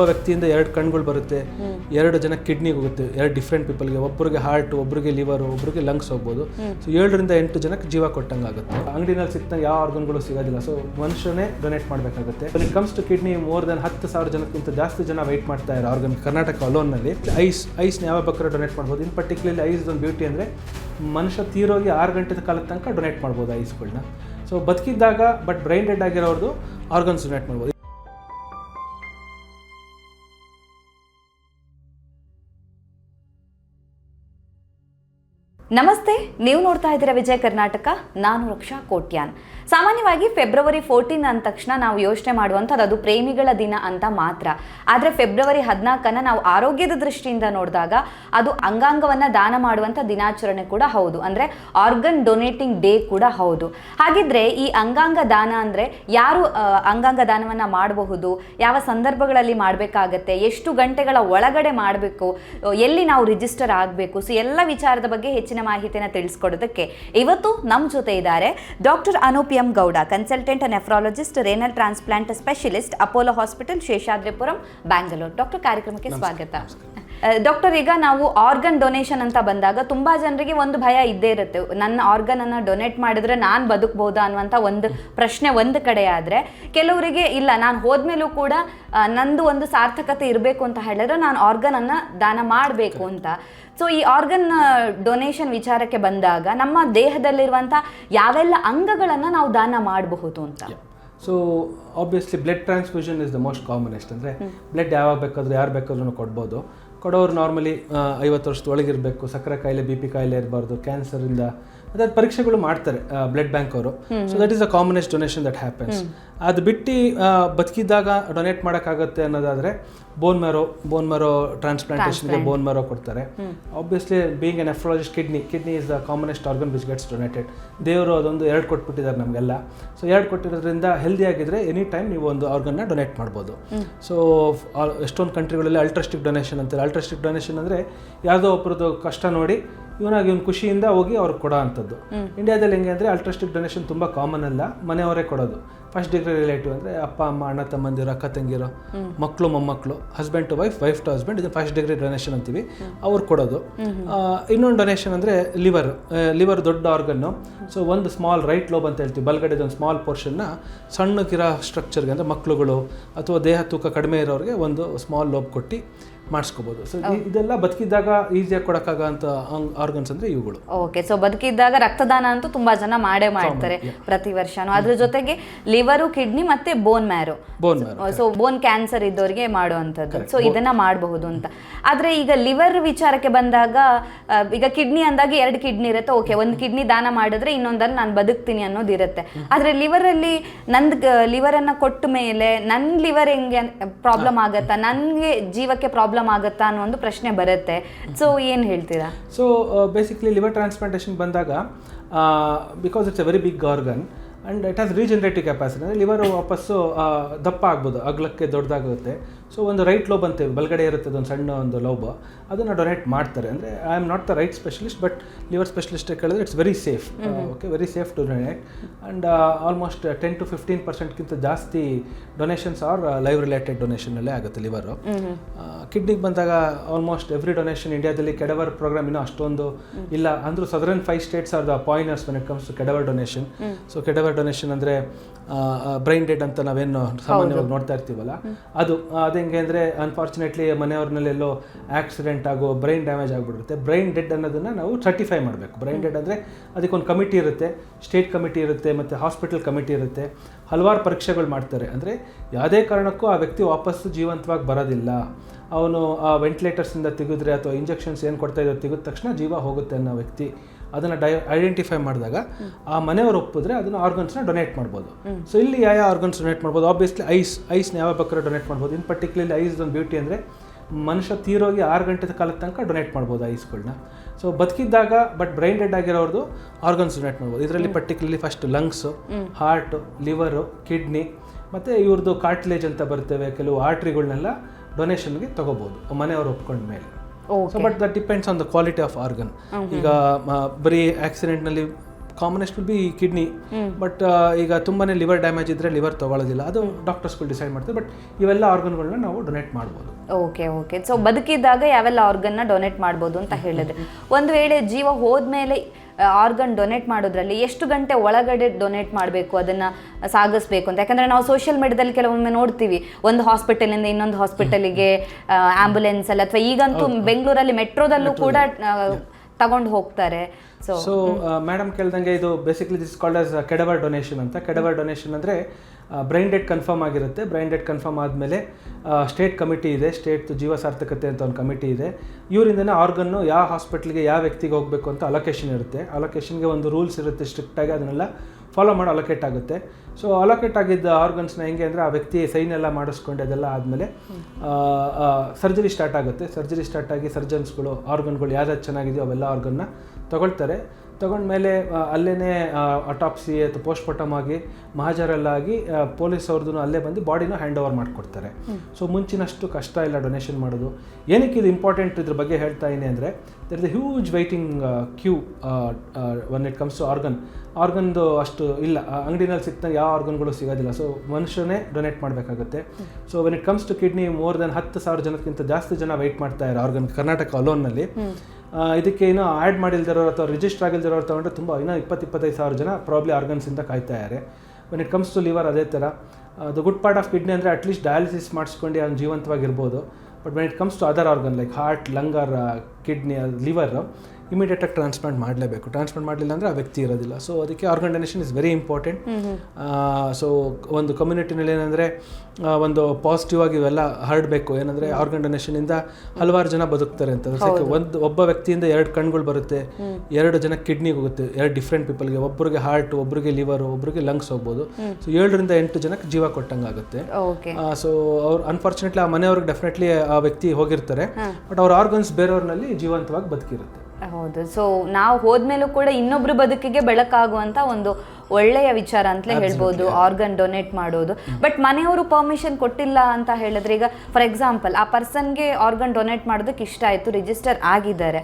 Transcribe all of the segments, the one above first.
ಒಬ್ಬ ವ್ಯಕ್ತಿಯಿಂದ ಎರಡು ಕಣ್ಗಳು ಬರುತ್ತೆ, ಎರಡು ಜನ ಕಿಡ್ನಿಗೆ ಹೋಗುತ್ತೆ, ಎರಡು ಡಿಫ್ರೆಂಟ್ ಪೀಪಲ್ಗೆ ಒಬ್ಬರಿಗೆ ಹಾರ್ಟ್ ಒಬ್ಬರಿಗೆ ಲಿವರ್ ಒಬ್ಬರಿಗೆ ಲಂಗ್ಸ್ ಹೋಗ್ಬೋದು. ಸೊ ಏಳರಿಂದ ಎಂಟು ಜನಕ್ಕೆ ಜೀವ ಕೊಟ್ಟಂಗೆ ಆಗುತ್ತೆ ಅಂಗಡಿನಲ್ಲಿ ಸಿಕ್ತ ಯಾವ ಆರ್ಗನ್ಗಳು ಸಿಗೋದಿಲ್ಲ. ಸೊ ಮನುಷ್ಯನೇ ಡೊನೇಟ್ ಮಾಡಬೇಕಾಗುತ್ತೆ. It comes to kidney more than ಹತ್ತು ಸಾವಿರ ಜನಕ್ಕಿಂತ ಜಾಸ್ತಿ ಜನ ವೆಯ್ಟ್ ಮಾಡ್ತಾ ಇದ್ದಾರೆ ಆರ್ಗನ್ ಕರ್ನಾಟಕ ಅಲೋನ್ನಲ್ಲಿ ಐಸ್ ಐಸ್ನ ಯಾವ ಬೇಕಾದ್ರೂ ಡೊನೇಟ್ ಮಾಡ್ಬೋದು? ಇನ್ ಪರ್ಟಿಕ್ಯುಲರ್ಲಿ ಐಸ್ ಒಂದು ಬ್ಯೂಟಿ ಅಂದರೆ ಮನುಷ್ಯ ತೀರೋಗಿ ಆರು ಗಂಟೆ ಕಾಲದ ತನಕ ಡೊನೇಟ್ ಮಾಡ್ಬೋದು ಐಸ್ಗಳನ್ನ ಸೊ ಬದುಕಿದ್ದಾಗ ಬಟ್ ಬ್ರೈನ್ ಡೆಡ್ ಆಗಿರೋರ್ದು ಆರ್ಗನ್ಸ್ ಡೊನೇಟ್ ಮಾಡ್ಬೋದು. ನಮಸ್ತೆ ನೀವು ನೋಡ್ತಾ ಇದ್ದೀರಾ ವಿಜಯ ಕರ್ನಾಟಕ. ನಾನು ರಕ್ಷಾ ಕೋಟ್ಯಾನ್. ಸಾಮಾನ್ಯವಾಗಿ ಫೆಬ್ರವರಿ ಫೋರ್ಟೀನ್ ಅಂದ ತಕ್ಷಣ ನಾವು ಯೋಚನೆ ಮಾಡುವಂಥದ್ದು ಅದು ಪ್ರೇಮಿಗಳ ದಿನ ಅಂತ ಮಾತ್ರ. ಆದರೆ ಫೆಬ್ರವರಿ ಹದಿನಾಲ್ಕನ್ನು ನಾವು ಆರೋಗ್ಯದ ದೃಷ್ಟಿಯಿಂದ ನೋಡಿದಾಗ ಅದು ಅಂಗಾಂಗವನ್ನು ದಾನ ಮಾಡುವಂಥ ದಿನಾಚರಣೆ ಕೂಡ ಹೌದು. ಅಂದರೆ ಆರ್ಗನ್ ಡೊನೇಟಿಂಗ್ ಡೇ ಕೂಡ ಹೌದು. ಹಾಗಿದ್ರೆ ಈ ಅಂಗಾಂಗ ದಾನ ಅಂದರೆ ಯಾರು ಅಂಗಾಂಗ ದಾನವನ್ನು ಮಾಡಬಹುದು, ಯಾವ ಸಂದರ್ಭಗಳಲ್ಲಿ ಮಾಡಬೇಕಾಗತ್ತೆ, ಎಷ್ಟು ಗಂಟೆಗಳ ಒಳಗಡೆ ಮಾಡಬೇಕು, ಎಲ್ಲಿ ನಾವು ರಿಜಿಸ್ಟರ್ ಆಗಬೇಕು, ಸೊ ಎಲ್ಲ ವಿಚಾರದ ಬಗ್ಗೆ ಹೆಚ್ಚಿನ ಮಾಹಿತಿಯನ್ನು ತಿಳಿಸ್ಕೊಡೋದಕ್ಕೆ ಇವತ್ತು ನಮ್ಮ ಜೊತೆ ಇದ್ದಾರೆ doctor Anoop M Gowda consultant nephrologist renal transplant specialist Apollo hospital Seshadripuram Bangalore doctor ಕಾರ್ಯಕ್ರಮಕ್ಕೆ ಸ್ವಾಗತ ಡಾಕ್ಟರ್ ಈಗ ನಾವು ಆರ್ಗನ್ ಡೊನೇಷನ್ ಅಂತ ಬಂದಾಗ ತುಂಬಾ ಜನರಿಗೆ ಒಂದು ಭಯ ಇದ್ದೇ ಇರುತ್ತೆ. ನನ್ನ ಆರ್ಗನ್ ಅನ್ನ ಡೊನೇಟ್ ಮಾಡಿದ್ರೆ ನಾನು ಬದುಕಬಹುದಾ ಅನ್ನುವಂಥ ಒಂದು ಪ್ರಶ್ನೆ ಒಂದು ಕಡೆ ಆದ್ರೆ ಕೆಲವರಿಗೆ ಇಲ್ಲ ನಾನು ಹೋದ್ಮೇಲೂ ಕೂಡ ನಂದು ಒಂದು ಸಾರ್ಥಕತೆ ಇರಬೇಕು ಅಂತ ಹೇಳಿದ್ರೆ ನಾನು ಆರ್ಗನ್ ಅನ್ನ ದಾನ ಮಾಡಬೇಕು ಅಂತ. ಸೊ ಈ ಆರ್ಗನ್ ಡೊನೇಷನ್ ವಿಚಾರಕ್ಕೆ ಬಂದಾಗ ನಮ್ಮ ದೇಹದಲ್ಲಿರುವಂಥ ಯಾವೆಲ್ಲ ಅಂಗಗಳನ್ನು ನಾವು ದಾನ ಮಾಡಬಹುದು ಅಂತ. So obviously blood transfusion is the most commonest ಅಂದರೆ ಬ್ಲಡ್ ಯಾವಾಗ ಬೇಕಾದರೂ ಯಾರು ಬೇಕಾದ್ರೂ ಕೊಡ್ಬೋದು. ಕೊಡೋರು ನಾರ್ಮಲಿ ಐವತ್ತು ವರ್ಷದ ಒಳಗಿರಬೇಕು ಸಕ್ಕರೆ ಕಾಯಿಲೆ ಬಿ ಪಿ ಕಾಯಿಲೆ ಇರಬಾರ್ದು ಕ್ಯಾನ್ಸರಿಂದ ಅದಾದ ಪರೀಕ್ಷೆಗಳು ಮಾಡ್ತಾರೆ ಬ್ಲಡ್ ಬ್ಯಾಂಕ್ ಅವರು. So that is a commonest donation that happens ಅದು ಬಿಟ್ಟು ಬದುಕಿದ್ದಾಗ ಡೊನೇಟ್ ಮಾಡೋಕ್ಕಾಗತ್ತೆ ಅನ್ನೋದಾದರೆ ಬೋನ್ ಮೆರೋ ಬೋನ್ ಮೆರೋ ಟ್ರಾನ್ಸ್ಪ್ಲಾಂಟೇಷನ್ಗೆ ಬೋನ್ ಮೆರೋ ಕೊಡ್ತಾರೆ. Obviously being a nephrologist kidney kidney is the commonest organ which gets donated ದೇವರು ಅದೊಂದು ಎರಡು ಕೊಟ್ಬಿಟ್ಟಿದ್ದಾರೆ ನಮಗೆಲ್ಲ. ಸೊ ಎರಡು ಕೊಟ್ಟಿರೋದ್ರಿಂದ ಹೆಲ್ದಿ ಆಗಿದ್ರೆ ಎನಿ ಟೈಮ್ ನೀವು ಒಂದು ಆರ್ಗನ್ನ ಡೊನೇಟ್ ಮಾಡ್ಬೋದು. ಸೊ ಎಷ್ಟೊಂದು ಕಂಟ್ರಿಗಳಲ್ಲಿ ಅಲ್ಟ್ರಾಸ್ಟಿಕ್ ಡೊನೇಷನ್ ಅಂತಾರೆ ಅಲ್ಟ್ರಾಸ್ಟಿಕ್ ಡೊನೇಷನ್ ಅಂದರೆ ಯಾವುದೋ ಒಬ್ಬರದ್ದು ಕಷ್ಟ ನೋಡಿ ಇವನಾಗ ಇವನು ಖುಷಿಯಿಂದ ಹೋಗಿ ಅವ್ರಿಗೆ ಕೊಡೋ ಅಂಥದ್ದು. ಇಂಡಿಯಾದಲ್ಲಿ ಹೆಂಗೆ ಅಂದರೆ ಅಲ್ಟ್ರಾಸ್ಟಿಕ್ ಡೊನೇಷನ್ ತುಂಬ ಕಾಮನ್ ಅಲ್ಲ ಮನೆಯವರೇ ಕೊಡೋದು. ಫಸ್ಟ್ ಡಿಗ್ರಿ ರಿಲೇಟಿವ್ ಅಂದರೆ ಅಪ್ಪ ಅಮ್ಮ ಅಣ್ಣ ತಮ್ಮಂದಿರು ಅಕ್ಕ ತಂಗಿರೋ ಮಕ್ಕಳು ಮೊಮ್ಮಕ್ಕಳು husband to wife wife to husband ಇದು ಫಸ್ಟ್ ಡಿಗ್ರಿ ಡೊನೇಷನ್ ಅಂತೀವಿ. ಅವ್ರು ಕೊಡೋದು. ಇನ್ನೊಂದು ಡೊನೇಷನ್ ಅಂದರೆ ಲಿವರ್ ಲಿವರ್ ದೊಡ್ಡ ಆರ್ಗನ್ನು ಸೊ ಒಂದು ಸ್ಮಾಲ್ ರೈಟ್ ಲೋಬ್ ಅಂತ ಹೇಳ್ತೀವಿ. ಬಲ್ಗಡೆದು ಒಂದು ಸ್ಮಾಲ್ ಪೋರ್ಷನ್ನ ಸಣ್ಣಕ್ಕಿರೋ ಸ್ಟ್ರಕ್ಚರ್ಗೆ ಅಂದರೆ ಮಕ್ಕಳುಗಳು ಅಥವಾ ದೇಹ ತೂಕ ಕಡಿಮೆ ಇರೋರಿಗೆ ಒಂದು ಸ್ಮಾಲ್ ಲೋಬ್ ಕೊಟ್ಟು ಮಾಡಿಸ್ಕೋಬೋದು. ಸೊ ಇದೆಲ್ಲ ಬದುಕಿದ್ದಾಗ ಈಸಿಯಾಗಿ ಕೊಡಕ್ಕಾಗಂತ ಆರ್ಗನ್ಸ್ ಅಂದ್ರೆ ಇವುಗಳು. ಓಕೆ ಸೊ ಬದುಕಿದ್ದಾಗ ರಕ್ತದಾನ ಅಂತೂ ತುಂಬಾ ಜನ ಮಾಡೇ ಮಾಡ್ತಾರೆ ಪ್ರತಿ ವರ್ಷನೂ. ಅದ್ರ ಜೊತೆಗೆ ಲಿವರು ಕಿಡ್ನಿ ಮತ್ತೆ bone marrow bone so bone cancer ಇದ್ದವರಿಗೆ ಮಾಡುವಂಥದ್ದು. ಸೊ ಇದನ್ನ ಮಾಡಬಹುದು ಅಂತ. ಆದ್ರೆ ಈಗ ಲಿವರ್ ವಿಚಾರಕ್ಕೆ ಬಂದಾಗ ಈಗ ಕಿಡ್ನಿ ಅಂದಾಗ ಎರಡು ಕಿಡ್ನಿ ಇರುತ್ತೆ. ಓಕೆ ಒಂದು ಕಿಡ್ನಿ ದಾನ ಮಾಡಿದ್ರೆ ಇನ್ನೊಂದಲ್ಲಿ ನಾನು ಬದುಕ್ತೀನಿ ಅನ್ನೋದು ಇರುತ್ತೆ. ಆದ್ರೆ ಲಿವರ್ ಅಲ್ಲಿ ನಂದ್ ಲಿವರ್ ಅನ್ನ ಕೊಟ್ಟ ಮೇಲೆ ನನ್ನ ಲಿವರ್ ಹೆಂಗೆ ಪ್ರಾಬ್ಲಮ್ ಆಗತ್ತಾ? ನನಗೆ ಜೀವಕ್ಕೆ ಪ್ರಾಬ್ಲಮ್ ಆಗತ್ತಾ ಅನ್ನೋ ಒಂದು ಪ್ರಶ್ನೆ ಬರುತ್ತೆ. ಸೊ ಏನು ಹೇಳ್ತೀರಾ? ಸೊ ಬೇಸಿಕ್ಲಿ ಲಿವರ್ ಟ್ರಾನ್ಸ್ಪ್ಲಾಂಟೇಷನ್ ಬಂದಾಗ because it's a very big organ and it has regenerative capacity ಅಂದರೆ ಲಿವರ್ ವಾಪಸ್ಸು ದಪ್ಪ ಆಗ್ಬೋದು, ಅಗ್ಲಕ್ಕೆ ದೊಡ್ಡದಾಗುತ್ತೆ. ಸೊ ಒಂದು ರೈಟ್ ಲೋಬ್ ಅಂತೇವೆ ಬಲಗಡೆ ಇರುತ್ತೆ ಒಂದು ಸಣ್ಣ ಒಂದು ಲೋಬ್ ಅದನ್ನು ಡೊನೇಟ್ ಮಾಡ್ತಾರೆ. ಅಂದರೆ I am not the right specialist but liver specialist ಕೇಳಿದ್ರೆ it's very safe okay very safe to donate and almost ten to fifteen ಪರ್ಸೆಂಟ್ಗಿಂತ ಜಾಸ್ತಿ ಡೊನೇಷನ್ಸ್ ಆರ್ ಲೈವ್ ರಿಲೇಟೆಡ್ ಡೊನೇಷನಲ್ಲೇ ಆಗುತ್ತೆ ಲಿವರು ಕಿಡ್ನಿಗೆ ಬಂದಾಗ ಆಲ್ಮೋಸ್ಟ್ ಎವ್ರಿ ಡೊನೇಷನ್ ಇಂಡಿಯಾದಲ್ಲಿ cadaver program ಇನ್ನೂ ಅಷ್ಟೊಂದು ಇಲ್ಲ. ಅಂದರೂ southern five states are the pointers it comes to cadaver donation so cadaver donation ಅಂದರೆ ಬ್ರೈನ್ ಡೆಡ್ ಅಂತ ನಾವೇನು ಸಾಮಾನ್ಯವಾಗಿ ನೋಡ್ತಾ ಇರ್ತೀವಲ್ಲ? ಅದು ಅದು ಹೆಂಗೆ ಅಂದರೆ ಅನ್ಫಾರ್ಚುನೇಟ್ಲಿ ಮನೆಯವ್ರನ್ನಲ್ಲೆಲ್ಲೋ ಆಕ್ಸಿಡೆಂಟ್ ಆಗೋ ಬ್ರೈನ್ ಡ್ಯಾಮೇಜ್ ಆಗಿಬಿಡುತ್ತೆ. ಬ್ರೈನ್ ಡೆಡ್ ಅನ್ನೋದನ್ನು ನಾವು ಸರ್ಟಿಫೈ ಮಾಡಬೇಕು. ಬ್ರೈನ್ ಡೆಡ್ ಅಂದರೆ ಅದಕ್ಕೊಂದು ಕಮಿಟಿ ಇರುತ್ತೆ. ಸ್ಟೇಟ್ ಕಮಿಟಿ ಇರುತ್ತೆ ಮತ್ತು ಹಾಸ್ಪಿಟಲ್ ಕಮಿಟಿ ಇರುತ್ತೆ. ಹಲವಾರು ಪರೀಕ್ಷೆಗಳು ಮಾಡ್ತಾರೆ. ಅಂದರೆ ಯಾವುದೇ ಕಾರಣಕ್ಕೂ ಆ ವ್ಯಕ್ತಿ ವಾಪಸ್ಸು ಜೀವಂತವಾಗಿ ಬರೋದಿಲ್ಲ. ಅವನು ಆ ವೆಂಟಿಲೇಟರ್ಸಿಂದ ತೆಗೆದ್ರೆ ಅಥವಾ ಇಂಜೆಕ್ಷನ್ಸ್ ಏನು ಕೊಡ್ತಾ ಇದ್ದೋ ತೆಗೆದ ತಕ್ಷಣ ಜೀವ ಹೋಗುತ್ತೆ ಅನ್ನೋ ವ್ಯಕ್ತಿ. ಅದನ್ನು ಡೈ ಐಡೆಂಟಿಫೈ ಮಾಡಿದಾಗ ಆ ಮನೆಯವರು ಒಪ್ಪಿದ್ರೆ ಅದನ್ನು ಆರ್ಗನ್ಸ್ನ ಡೊನೇಟ್ ಮಾಡ್ಬೋದು. ಸೊ ಇಲ್ಲಿ ಯಾವ ಆರ್ಗನ್ಸ್ ಡೊನೇಟ್ ಮಾಡ್ಬೋದು? ಆಬ್ವಿಯಸ್ಲಿ ಐಸ್ ಐಸ್ನ ಯಾವ ಬೇಕಾದ್ರೆ ಡೊನೇಟ್ ಮಾಡ್ಬೋದು? ಇನ್ ಪರ್ಟಿಕ್ಯುಲರ್ಲಿ ಐಸ್ ಒಂದು ಬ್ಯೂಟಿ ಅಂದರೆ ಮನುಷ್ಯ ತೀರೋಗಿ ಆರು ಗಂಟೆ ಕಾಲದ ತನಕ ಡೊನೇಟ್ ಮಾಡ್ಬೋದು ಐಸ್ಗಳನ್ನ ಸೊ ಬದುಕಿದ್ದಾಗ ಬಟ್ ಬ್ರೈನ್ ಡೆಡ್ ಆಗಿರೋರ್ದು ಆರ್ಗನ್ಸ್ ಡೊನೇಟ್ ಮಾಡ್ಬೋದು. ಇದರಲ್ಲಿ particularly first lungs heart liver kidney ಮತ್ತು ಇವ್ರದ್ದು ಕಾರ್ಟ್ಲೇಜ್ ಅಂತ ಬರ್ತೇವೆ. ಕೆಲವು ಆರ್ಟ್ರಿಗಳನ್ನೆಲ್ಲ ಡೊನೇಷನ್ಗೆ ತಗೋಬೋದು. ಮನೆಯವರು ಒಪ್ಕೊಂಡ ಮೇಲೆ so but that depends on the quality of organ ಈಗ ಬರೀ ಆಕ್ಸಿಡೆಂಟ್ನಲ್ಲಿ commonest will be kidney but ಈಗ ತುಂಬಾನೇ ಲಿವರ್ ಡ್ಯಾಮೇಜ್ ಇದ್ದರೆ ಲಿವರ್ ತಗೊಳ್ಳೋದಿಲ್ಲ ಅದು ಡಾಕ್ಟರ್ಸ್ಗಳು ಡಿಸೈಡ್ ಮಾಡ್ತಾರೆ. ಬಟ್ ಇವೆಲ್ಲ ಆರ್ಗನ್ಗಳನ್ನ ನಾವು ಡೊನೇಟ್ ಮಾಡ್ಬೋದು. ಓಕೆ ಓಕೆ ಸೊ ಬದುಕಿದ್ದಾಗ ಯಾವೆಲ್ಲ ಆರ್ಗನ್ನ ಡೊನೇಟ್ ಮಾಡ್ಬೋದು ಅಂತ ಹೇಳಿದ್ರೆ. ಒಂದು ವೇಳೆ ಜೀವ ಹೋದ್ಮೇಲೆ ಆರ್ಗನ್ ಡೊನೇಟ್ ಮಾಡೋದ್ರಲ್ಲಿ ಎಷ್ಟು ಗಂಟೆ ಒಳಗಡೆ ಡೊನೇಟ್ ಮಾಡಬೇಕು ಅದನ್ನ ಸಾಗಿಸ್ಬೇಕು ಅಂತ? ಯಾಕಂದ್ರೆ ನಾವು ಸೋಷಿಯಲ್ ಮೀಡಿಯಾದಲ್ಲಿ ಕೆಲವೊಮ್ಮೆ ನೋಡ್ತೀವಿ ಒಂದು ಹಾಸ್ಪಿಟಲಿಂದ ಇನ್ನೊಂದು ಹಾಸ್ಪಿಟಲಿಗೆ ಆಂಬುಲೆನ್ಸ್ ಅಲ್ಲಿ ಅಥವಾ ಈಗಂತೂ ಬೆಂಗಳೂರಲ್ಲಿ ಮೆಟ್ರೋದಲ್ಲೂ ಕೂಡ ತಗೊಂಡು ಹೋಗ್ತಾರೆ. ಸೊ ಸೊ ಮೇಡಮ್ ಕೇಳ್ದಂಗೆ ಇದು basically this called as cadaver donation ಅಂತ. ಕೆಡವರ್ ಡೊನೇಷನ್ ಅಂದರೆ ಬ್ರೈನ್ ಡೆಡ್ ಕನ್ಫರ್ಮ್ ಆಗಿರುತ್ತೆ. ಬ್ರೈನ್ ಡೆಡ್ ಕನ್ಫರ್ಮ್ ಆದಮೇಲೆ ಸ್ಟೇಟ್ ಕಮಿಟಿ ಇದೆ. ಸ್ಟೇಟ್ ಜೀವ ಸಾರ್ಥಕತೆ ಅಂತ ಒಂದು ಕಮಿಟಿ ಇದೆ. ಇವರಿಂದನೇ ಆರ್ಗನ್ನು ಯಾವ ಹಾಸ್ಪಿಟ್ಲಿಗೆ ಯಾವ ವ್ಯಕ್ತಿಗೆ ಹೋಗಬೇಕು ಅಂತ ಅಲೊಕೇಶನ್ ಇರುತ್ತೆ. ಅಲೊಕೇಶನ್ಗೆ ಒಂದು ರೂಲ್ಸ್ ಇರುತ್ತೆ ಸ್ಟ್ರಿಕ್ಟಾಗಿ ಅದನ್ನೆಲ್ಲ ಫಾಲೋ ಮಾಡಿ ಅಲೋಕೇಟ್ ಆಗುತ್ತೆ. ಸೊ ಅಲೋಕೇಟ್ ಆಗಿದ್ದ ಆರ್ಗನ್ಸ್ನ ಹೆಂಗೆ ಅಂದರೆ ಆ ವ್ಯಕ್ತಿ ಸೈನ್ ಎಲ್ಲ ಮಾಡಿಸ್ಕೊಂಡು, ಅದೆಲ್ಲ ಆದಮೇಲೆ ಸರ್ಜರಿ ಸ್ಟಾರ್ಟ್ ಆಗುತ್ತೆ. ಸರ್ಜರಿ ಸ್ಟಾರ್ಟ್ ಆಗಿ ಸರ್ಜನ್ಸ್ಗಳು ಆರ್ಗನ್ಗಳು ಯಾವ್ದಾದ್ರು ಚೆನ್ನಾಗಿದೆಯೋ ಅವೆಲ್ಲ ಆರ್ಗನ್ನ ತಗೊಳ್ತಾರೆ. ತಗೊಂಡ್ಮೇಲೆ ಅಲ್ಲೇ ಅಟಾಪ್ಸಿ ಅಥವಾ ಪೋಸ್ಟ್ಮಾರ್ಟಮ್ ಆಗಿ ಮಹಾಜರಲ್ಲಾಗಿ ಪೊಲೀಸ್ ಅವ್ರದ್ದು ಅಲ್ಲೇ ಬಂದು ಬಾಡಿನ ಹ್ಯಾಂಡ್ ಓವರ್ ಮಾಡಿಕೊಡ್ತಾರೆ ಸೊ ಮುಂಚಿನಷ್ಟು ಕಷ್ಟ ಇಲ್ಲ ಡೊನೇಷನ್ ಮಾಡೋದು. ಏನಕ್ಕೆ ಇದು ಇಂಪಾರ್ಟೆಂಟ್ ಇದ್ರ ಬಗ್ಗೆ ಹೇಳ್ತಾ ಇದ್ದೀನಿ ಅಂದರೆ there is a huge waiting queue on it comes to organ ಆರ್ಗನ್ದು ಅಷ್ಟು ಇಲ್ಲ. ಅಂಗಡಿನಲ್ಲಿ ಸಿಕ್ತ ಯಾವ ಆರ್ಗನ್ಗಳು ಸಿಗೋದಿಲ್ಲ. ಸೊ ಮನುಷ್ಯನೇ ಡೊನೇಟ್ ಮಾಡಬೇಕಾಗುತ್ತೆ. So when it comes to kidney more than ಹತ್ತು ಸಾವಿರ ಜನಕ್ಕಿಂತ ಜಾಸ್ತಿ ಜನ ವೆಯ್ಟ್ ಮಾಡ್ತಾ ಇದ್ದಾರೆ ಆರ್ಗನ್ ಕರ್ನಾಟಕ ಅಲೋನ್ನಲ್ಲಿ ಇದಕ್ಕೆ ಏನೋ ಆ್ಯಡ್ ಮಾಡಿಲ್ದಿರೋರು ಅಥವಾ ರಿಜಿಸ್ಟರ್ ಆಗಿಲ್ದಿರೋರು ತೊಗೊಂಡ್ರೆ ತುಂಬ, ಇನ್ನೂ ಇಪ್ಪತ್ತು ಇಪ್ಪತ್ತೈದು ಸಾವಿರ ಜನ ಪ್ರಾಬ್ಲಿ ಆರ್ಗನ್ಸಿಂದ ಕಾಯ್ತಾ ಇದ್ದಾರೆ when it comes to liver ಅದೇ ಥರ the good part of kidney ಅಂದರೆ ಅಟ್ಲೀಸ್ಟ್ ಡಯಾಲಿಸಿಸ್ ಮಾಡಿಸ್ಕೊಂಡು ಅವ್ನು ಜೀವಂತವಾಗಿರ್ಬೋದು. But when it comes to other organ like heart lung or kidney liver ಇಮಿಡಿಯೇಟಾಗಿ ಟ್ರಾನ್ಸ್ಪ್ಲಾಂಟ್ ಮಾಡಲೇಬೇಕು. ಟ್ರಾನ್ಸ್ಪ್ಲಾಂಟ್ ಮಾಡಲಿಲ್ಲ ಅಂದರೆ ಆ ವ್ಯಕ್ತಿ ಇರೋದಿಲ್ಲ. ಸೊ ಅದಕ್ಕೆ organ donation is very important so ಒಂದು ಕಮ್ಯುನಿಟಿನಲ್ಲಿ ಏನಂದರೆ ಒಂದು ಪಾಸಿಟಿವ್ ಆಗಿ ಇವೆಲ್ಲ ಹರಡಬೇಕು. ಏನಂದರೆ ಆರ್ಗನ್ ಡೊನೇಷನಿಂದ ಹಲವಾರು ಜನ ಬದುಕ್ತಾರೆ ಅಂತ. ಒಂದು ಒಬ್ಬ ವ್ಯಕ್ತಿಯಿಂದ ಎರಡು ಕಣ್ಗಳು ಬರುತ್ತೆ. ಎರಡು ಜನ ಕಿಡ್ನಿಗೆ ಹೋಗುತ್ತೆ. ಎರಡು ಡಿಫ್ರೆಂಟ್ ಪೀಪಲ್ಗೆ ಒಬ್ಬರಿಗೆ ಹಾರ್ಟ್ ಒಬ್ಬರಿಗೆ ಲಿವರ್ ಒಬ್ಬರಿಗೆ ಲಂಗ್ಸ್ ಹೋಗ್ಬೋದು. ಸೊ ಏಳರಿಂದ ಎಂಟು ಜನಕ್ಕೆ ಜೀವ ಕೊಟ್ಟಂಗೆ ಆಗುತ್ತೆ. ಓಕೆ ಸೊ ಅವ್ರು ಅನ್ಫಾರ್ಚುನೇಟ್ಲಿ ಆ ಮನೆಯವ್ರಿಗೆ ಡೆಫಿನೆಟ್ಲಿ ಆ ವ್ಯಕ್ತಿ ಹೋಗಿರ್ತಾರೆ. ಬಟ್ ಅವ್ರ ಆರ್ಗನ್ಸ್ ಬೇರೆಯವ್ರಲ್ಲಿ ಜೀವಂತವಾಗಿ ಬದುಕಿರುತ್ತೆ. ಹೌದು. ಸೊ ನಾವು ಹೋದ್ಮೇಲೂ ಕೂಡ ಇನ್ನೊಬ್ರು ಬದುಕಿಗೆ ಬೆಳಕಾಗುವಂತ ಒಂದು ಒಳ್ಳೆಯ ವಿಚಾರ ಅಂತಲೇ ಹೇಳ್ಬೋದು. ಆರ್ಗನ್ ಡೊನೇಟ್ ಮಾಡೋದು. ಬಟ್ ಮನೆಯವರು ಪರ್ಮಿಷನ್ ಕೊಟ್ಟಿಲ್ಲ ಅಂತ ಹೇಳಿದ್ರೆ ಈಗ ಫಾರ್ ಎಕ್ಸಾಂಪಲ್ ಆ ಪರ್ಸನ್ಗೆ ಆರ್ಗನ್ ಡೊನೇಟ್ ಮಾಡೋದಕ್ಕೆ ಇಷ್ಟ ಆಯ್ತು ರಿಜಿಸ್ಟರ್ ಆಗಿದ್ದಾರೆ.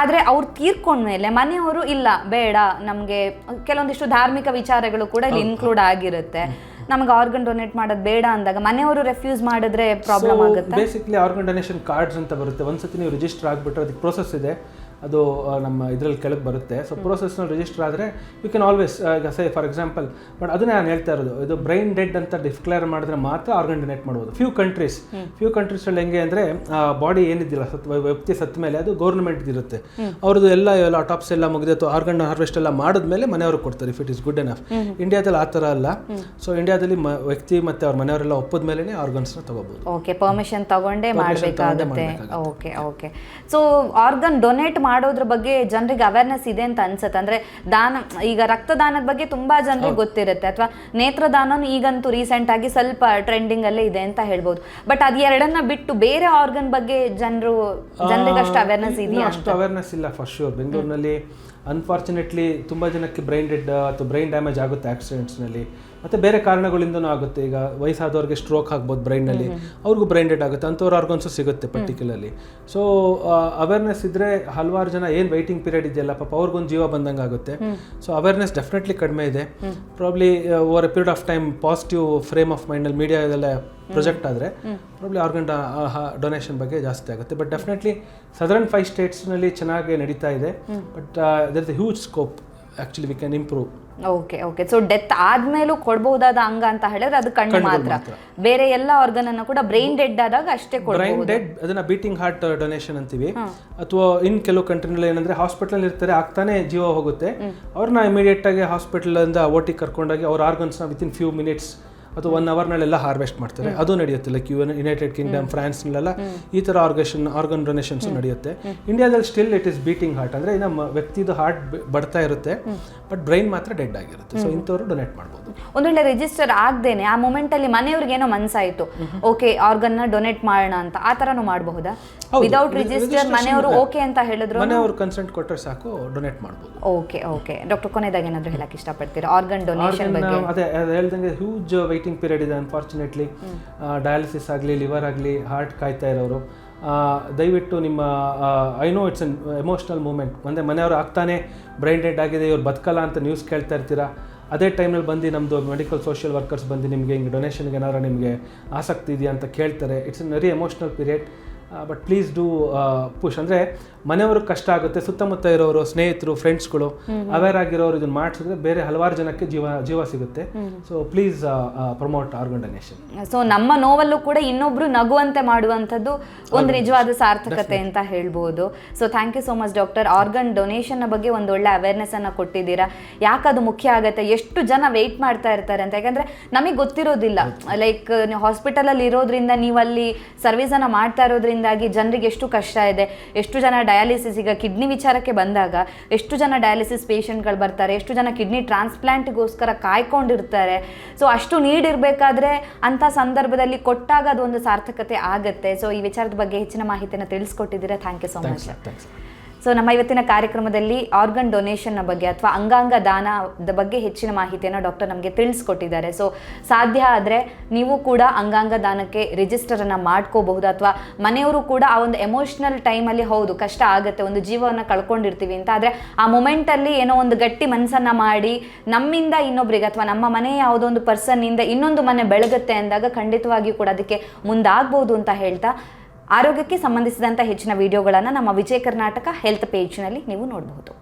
ಆದ್ರೆ ಅವ್ರು ತೀರ್ಕೊಂಡ್ಮೇಲೆ ಮನೆಯವರು ಇಲ್ಲ ಬೇಡ ನಮಗೆ ಕೆಲವೊಂದಿಷ್ಟು ಧಾರ್ಮಿಕ ವಿಚಾರಗಳು ಕೂಡ ಇಲ್ಲಿ ಇನ್ಕ್ಲೂಡ್ ಆಗಿರುತ್ತೆ. ನಮಗೆ ಆರ್ಗನ್ ಡೊನೇಟ್ ಮಾಡೋದು ಬೇಡ ಅಂದಾಗ ಮನೆಯವರು ರೆಫ್ಯೂಸ್ ಮಾಡಿದ್ರೆ ಪ್ರಾಬ್ಲಮ್ ಆಗುತ್ತೆ? ಬೇಸಿಕ್ಲಿ ಆರ್ಗನ್ ಡೊನೇಷನ್ ಕಾರ್ಡ್ಸ್ ಅಂತ ಬರುತ್ತೆ. ಒಂದ್ಸತಿ ನೀವು ರಿಜಿಸ್ಟರ್ ಆಗಿಬಿಟ್ರೆ ಅದಕ್ಕೆ ಪ್ರೋಸೆಸ್ ಇದೆ. ಅದು ನಮ್ಮ ಇದರಲ್ಲಿ ಕೆಳಗೆ ಬರುತ್ತೆ. ಸೊ ಪ್ರೋಸೆಸ್ನಲ್ಲಿ ರಿಜಿಸ್ಟರ್ ಆದರೆ ಯು ಕ್ಯಾನ್ ಆಲ್ವೇಸ್ ಈಗ ಸೇ ಫಾರ್ ಎಕ್ಸಾಂಪಲ್ ಬಟ್ ಅದನ್ನೇ ನಾನು ಹೇಳ್ತಾ ಇರೋದು ಇದು ಬ್ರೈನ್ ಡೆಡ್ ಅಂತ ಡಿಕ್ಲೇರ್ ಮಾಡಿದ್ರೆ ಮಾತ್ರ ಆರ್ಗನ್ ಡೊನೇಟ್ ಮಾಡ್ಬೋದು. ಫ್ಯೂ ಕಂಟ್ರೀಸ್ ಫ್ಯೂ ಕಂಟ್ರೀಸಲ್ಲಿ ಹೆಂಗೆ ಅಂದರೆ ಬಾಡಿ ಏನಿದ್ದಿಲ್ಲ ಸತ್ ವ್ಯಕ್ತಿ ಸತ್ತ ಮೇಲೆ ಅದು ಗೌರ್ಮೆಂಟ್ ಇರುತ್ತೆ. ಅವ್ರದ್ದು ಎಲ್ಲ ಎಲ್ಲ ಟಾಪ್ಸ್ ಎಲ್ಲ ಮುಗಿದಿತ್ತು ಆರ್ಗನ್ ಹಾರ್ವೆಸ್ಟ್ ಎಲ್ಲ ಮಾಡಿದ್ಮೇಲೆ ಮನೆಯವ್ರಿಗೆ ಕೊಡ್ತಾರೆ if it is good enough ಇಂಡಿಯಾದಲ್ಲಿ ಆ ಥರ ಅಲ್ಲ. ಸೊ ಇಂಡಿಯಾದಲ್ಲಿ ವ್ಯಕ್ತಿ ಮತ್ತು ಅವ್ರ ಮನೆಯವರೆಲ್ಲ ಒಪ್ಪದ ಮೇಲೇ ಆರ್ಗನ್ಸ್ನ ತಗೋಬಹುದು ಓಕೆ ಪರ್ಮಿಷನ್ ತಗೊಂಡೇ ಮಾಡಬೇಕಾಗುತ್ತೆ. Okay okay so organ donate ಮಾಡೋದ್ರ ಬಗ್ಗೆ ಜನರಿಗೆ ಅವೇರ್ನೆಸ್ ಇದೆ ಅಂತ ಅನ್ಸುತ್ತೆ. ಅಂದ್ರೆ ದಾನ ಈಗ ರಕ್ತದಾನದ ಬಗ್ಗೆ ತುಂಬಾ ಜನರಿಗೆ ಗೊತ್ತಿರುತ್ತೆ. ಅಥವಾ ನೇತ್ರದಾನ ಈಗಂತೂ ರೀಸೆಂಟ್ ಆಗಿ ಸ್ವಲ್ಪ ಟ್ರೆಂಡಿಂಗ್ ಅಲ್ಲೇ ಇದೆ ಅಂತ ಹೇಳ್ಬೋದು. ಬಟ್ ಅದ್ ಎರಡನ್ನ ಬಿಟ್ಟು ಬೇರೆ ಆರ್ಗನ್ ಬಗ್ಗೆ ಜನರು ಜನರಿಗೆ ಅಷ್ಟು ಅವೇರ್ನೆಸ್ ಇದೆಯಾ ಅಷ್ಟು ಅವೇರ್ನೆಸ್ ಇಲ್ಲ ಫಸ್ಟ್ ಶೂರ್ ಬೆಂಗಳೂರಿನಲ್ಲಿ ಅನ್ಫಾರ್ಚುನೇಟ್ಲಿ ತುಂಬ ಜನಕ್ಕೆ ಬ್ರೈನ್ ಡೆಡ್ ಅಥವಾ ಬ್ರೈನ್ ಡ್ಯಾಮೇಜ್ ಆಗುತ್ತೆ ಆಕ್ಸಿಡೆಂಟ್ಸ್ನಲ್ಲಿ ಮತ್ತು ಬೇರೆ ಕಾರಣಗಳಿಂದನೂ ಆಗುತ್ತೆ. ಈಗ ವಯಸ್ಸಾದವ್ರಿಗೆ ಸ್ಟ್ರೋಕ್ ಆಗ್ಬೋದು ಬ್ರೈನಲ್ಲಿ ಅವ್ರಿಗೂ ಬ್ರೈನ್ ಡೆಡ್ ಆಗುತ್ತೆ. ಅಂಥವ್ರ ಆರ್ಗನ್ಸು ಸಿಗುತ್ತೆ ಪರ್ಟಿಕ್ಯುಲರ್ಲಿ ಸೊ ಅವೇರ್ನೆಸ್ ಇದ್ದರೆ ಹಲವಾರು ಜನ ಏನು ವೈಟಿಂಗ್ ಪೀರಿಯಡ್ ಇದೆಯಲ್ಲ ಪಾಪ ಅವ್ರಿಗೊಂದು ಜೀವ ಬಂದಂಗೆ ಆಗುತ್ತೆ. ಸೊ ಅವೇರ್ನೆಸ್ ಡೆಫಿನೆಟ್ಲಿ ಕಡಿಮೆ ಇದೆ. Probably over a period of time positive frame of ಮೈಂಡಲ್ಲಿ ಮೀಡಿಯಾ ಇದೆಲ್ಲ ಪ್ರೊಜೆಕ್ಟ್ ಆದರೆ ಪ್ರಾಬ್ಲಿ ಆರ್ಗನ್ ಡೊನೇಷನ್ ಬಗ್ಗೆ ಜಾಸ್ತಿ ಆಗುತ್ತೆ. ಬಟ್ ಡೆಫಿನೆಟ್ಲಿ ಸದರ್ನ್ ಫೈವ್ ಸ್ಟೇಟ್ಸ್ನಲ್ಲಿ ಚೆನ್ನಾಗಿ ನಡೀತಾ ಇದೆ. But there is huge scope actually we can improve okay okay so death ಆದ್ಮೇಲೂ ಕೊಡ್ಬಹುದಾದ ಅಂಗ ಅಂತ ಹೇಳಿದ್ರೆ ಅದು ಕಣ್ಣು ಮಾತ್ರ. ಬೇರೆ ಎಲ್ಲ ಆರ್ಗನ್ ಅನ್ನು ಕೂಡ ಬ್ರೈನ್ ಡೆಡ್ ಆದಾಗ ಅಷ್ಟೇ ಬ್ರೈನ್ ಡೆಡ್ ಅದನ್ನ ಬೀಟಿಂಗ್ ಹಾರ್ಟ್ ಡೊನೇಷನ್ ಅಂತೀವಿ. ಅಥವಾ ಇನ್ ಕೆಲವು ಕಂಟ್ರಿನಲ್ಲಿ ಏನಂದ್ರೆ ಹಾಸ್ಪಿಟಲ್ ಇರ್ತಾರೆ ಆಗ್ತಾನೆ ಜೀವ ಹೋಗುತ್ತೆ. ಅವ್ರನ್ನ ಇಮಿಡಿಯೇಟ್ ಆಗಿ ಹಾಸ್ಪಿಟಲ್ ಇಂದ ಓಟಿ ಕರ್ಕೊಂಡೋಗಿ ಅವ್ರ ಆರ್ಗನ್ಸ್ನ ವಿತಿನ್ ಫ್ಯೂ ಮಿನಿಟ್ಸ್ ಅಥವಾ ಒನ್ ಅವರ್ನಲ್ಲೆಲ್ಲ ಹಾರ್ವೆಸ್ಟ್ ಮಾಡ್ತಾರೆ. ಅದು ನಡೆಯುತ್ತೆ. ಲೈಕ್ ಯು ಯುನೈಟೆಡ್ ಕಿಂಗ್ಡಮ್ ಫ್ರಾನ್ಸ್ನಲ್ಲೆಲ್ಲ ಈ ಥರ ಆರ್ಗೇಷನ್ ಆರ್ಗನ್ ಡೊನೇಷನ್ಸ್ ನಡೆಯುತ್ತೆ. ಇಂಡಿಯಾದಲ್ಲಿ still it is beating heart ಅಂದರೆ ನಮ್ಮ ವ್ಯಕ್ತಿದು ಹಾರ್ಟ್ ಬಡ್ತಾ ಇರುತ್ತೆ. ಬಟ್ ಬ್ರೈನ್ ಮಾತ್ರ ಡೆಡ್ ಆಗಿರುತ್ತೆ. ಸೊ ಇಂಥವ್ರು ಡೊನೇಟ್ ಮಾಡ್ಬೋದು. ಒಂದ್ ವೇಳೆ ರಿಜಿಸ್ಟರ್ ಆಗದೇನೆ ಆ ಮೂಮೆಂಟ್ ಅಲ್ಲಿ ಮನೆಯವ್ರಿಗೆ ಏನೋ ಮನ್ಸಾಯ್ತು. ಓಕೆ ಆರ್ಗನ್ನ ಡೊನೇಟ್ ಮಾಡೋಣ ಅಂತ. ಆ ತರನು ಮಾಡಬಹುದಾ? ಹೌದು. ವಿದೌಟ್ ರಿಜಿಸ್ಟರ್ ಮನೆಯವರು ಓಕೆ ಅಂತ ಹೇಳಿದ್ರು? ಮನೆಯವರು ಕನ್ಸೆಂಟ್ ಕೊಟ್ಟರೆ ಸಾಕು ಡೊನೇಟ್ ಮಾಡ್ಬೋದು. ಓಕೆ ಓಕೆ ಡಾಕ್ಟರ್ ಕೊನೆದಾಗ ಏನಾದ್ರು ಹೇಳಕ್ ಇಷ್ಟಪಡ್ತೀರಾ? ಆರ್ಗನ್ ಡೊನೇಷನ್ ಬಗ್ಗೆ. ಅದೇ ಅದು ಹೇಳ್ದಂಗೆ ಹ್ಯೂಜ್ ವೈಟಿಂಗ್ ಪೀರಿಯಡ್ ಇದೆ ಅನ್ಫಾರ್ಚುನೇಟ್ಲಿ ಡಯಾಲಿಸಿಸ್ ಆಗಲಿ ಲಿವರ್ ಆಗಲಿ ಹಾರ್ಟ್ ಕಾಯ್ತಾ ಇರೋರು. ದಯವಿಟ್ಟು ನಿಮ್ಮ I know it's an emotional moment ಒಂದೇ ಮನೆಯವರು ಆಗ್ತಾನೆ ಬ್ರೈನ್ ಡೆಡ್ ಆಗಿದೆ, ಇವ್ರು ಬದುಕಲ್ಲ ಅಂತ ನ್ಯೂಸ್ ಕೇಳ್ತಾ ಇರ್ತೀರಾ? ಅದೇ ಟೈಮಲ್ಲಿ ಬಂದು ನಮ್ಮದು ಮೆಡಿಕಲ್ ಸೋಷಿಯಲ್ ವರ್ಕರ್ಸ್ ಬಂದು ನಿಮಗೆ ಹಿಂಗೆ ಡೊನೇಷನ್ಗೆ ಏನಾದ್ರು ನಿಮಗೆ ಆಸಕ್ತಿ ಇದೆಯಾ ಅಂತ ಕೇಳ್ತಾರೆ. It's an very emotional period but please do push ಅಂದರೆ ಮನೆಯವ್ರಿಗೆ ಕಷ್ಟ ಆಗುತ್ತೆ ಸುತ್ತಮುತ್ತ ಇರೋರು ಸ್ನೇಹಿತರು ಫ್ರೆಂಡ್ಸ್ಗಳು ಅವೇರ್ ಆಗಿರೋರು ಇದನ್ನು ಮಾಡಿಸಿದ್ರೆ ಬೇರೆ ಹಲವಾರು ಜನಕ್ಕೆ ಜೀವ ಜೀವ ಸಿಗುತ್ತೆ. So please promote organ donation so ನಮ್ಮ ನೋವಲ್ಲೂ ಕೂಡ ಇನ್ನೊಬ್ರು ನಗುವಂತೆ ಮಾಡುವಂಥದ್ದು ಒಂದು ನಿಜವಾದ ಸಾರ್ಥಕತೆ ಅಂತ ಹೇಳ್ಬೋದು. So thank you so much doctor organ donation ಬಗ್ಗೆ ಒಂದು ಒಳ್ಳೆ ಅವೇರ್ನೆಸ್ ಅನ್ನ ಕೊಟ್ಟಿದ್ದೀರಾ? ಯಾಕೆ ಅದು ಮುಖ್ಯ ಆಗುತ್ತೆ? ಎಷ್ಟು ಜನ ವೆಯ್ಟ್ ಮಾಡ್ತಾ ಇರ್ತಾರೆ ಅಂತ? ಯಾಕಂದ್ರೆ ನಮಗೆ ಗೊತ್ತಿರೋದಿಲ್ಲ. ಲೈಕ್ ಹಾಸ್ಪಿಟಲಲ್ಲಿ ಇರೋದ್ರಿಂದ ನೀವು ಅಲ್ಲಿ ಸರ್ವಿಸ್ ಅನ್ನ ಮಾಡ್ತಾ ಇರೋದ್ರಿಂದಾಗಿ ಜನರಿಗೆ ಎಷ್ಟು ಕಷ್ಟ ಇದೆ ಎಷ್ಟು ಜನ ಡಯಾಲಿಸಿಸ್ ಈಗ ಕಿಡ್ನಿ ವಿಚಾರಕ್ಕೆ ಬಂದಾಗ ಎಷ್ಟು ಜನ ಡಯಾಲಿಸಿಸ್ ಪೇಷಂಟ್ಗಳು ಬರ್ತಾರೆ ಎಷ್ಟು ಜನ ಕಿಡ್ನಿ ಟ್ರಾನ್ಸ್ಪ್ಲಾಂಟ್ಗೋಸ್ಕರ ಕಾಯ್ಕೊಂಡಿರ್ತಾರೆ. ಸೊ ಅಷ್ಟು ನೀಡ್ ಇರಬೇಕಾದ್ರೆ ಅಂಥ ಸಂದರ್ಭದಲ್ಲಿ ಕೊಟ್ಟಾಗ ಅದೊಂದು ಸಾರ್ಥಕತೆ ಆಗುತ್ತೆ. ಸೊ ಈ ವಿಚಾರದ ಬಗ್ಗೆ ಹೆಚ್ಚಿನ ಮಾಹಿತಿಯನ್ನು ತಿಳಿಸ್ಕೊಟ್ಟಿದ್ದೀರಾ. Thank you so much so ನಮ್ಮ ಇವತ್ತಿನ ಕಾರ್ಯಕ್ರಮದಲ್ಲಿ ಆರ್ಗನ್ ಡೊನೇಷನ್ನ ಬಗ್ಗೆ ಅಥವಾ ಅಂಗಾಂಗ ದಾನದ ಬಗ್ಗೆ ಹೆಚ್ಚಿನ ಮಾಹಿತಿಯನ್ನು ಡಾಕ್ಟರ್ ನಮಗೆ ತಿಳಿಸ್ಕೊಟ್ಟಿದ್ದಾರೆ. ಸೊ ಸಾಧ್ಯ ಆದರೆ ನೀವು ಕೂಡ ಅಂಗಾಂಗ ದಾನಕ್ಕೆ ರಿಜಿಸ್ಟರನ್ನು ಮಾಡ್ಕೋಬಹುದು ಅಥವಾ ಮನೆಯವರು ಕೂಡ ಆ ಒಂದು ಎಮೋಷ್ನಲ್ ಟೈಮಲ್ಲಿ ಹೌದು, ಕಷ್ಟ ಆಗುತ್ತೆ, ಒಂದು ಜೀವವನ್ನು ಕಳ್ಕೊಂಡಿರ್ತೀವಿ ಅಂತ. ಆದರೆ ಆ ಮೊಮೆಂಟಲ್ಲಿ ಏನೋ ಒಂದು ಗಟ್ಟಿ ಮನಸ್ಸನ್ನು ಮಾಡಿ ನಮ್ಮಿಂದ ಇನ್ನೊಬ್ರಿಗೆ ಅಥವಾ ನಮ್ಮ ಮನೆ ಯಾವುದೋ ಒಂದು ಪರ್ಸನ್ನಿಂದ ಇನ್ನೊಂದು ಮನೆ ಬೆಳಗುತ್ತೆ ಅಂದಾಗ ಖಂಡಿತವಾಗಿಯೂ ಕೂಡ ಅದಕ್ಕೆ ಮುಂದಾಗ್ಬೋದು ಅಂತ ಹೇಳ್ತಾ ಆರೋಗ್ಯಕ್ಕೆ ಸಂಬಂಧಿಸಿದಂಥ ಹೆಚ್ಚಿನ ವಿಡಿಯೋಗಳನ್ನು ನಮ್ಮ ವಿಜಯ ಕರ್ನಾಟಕ ಹೆಲ್ತ್ ಪೇಜ್ನಲ್ಲಿ ನೀವು ನೋಡಬಹುದು.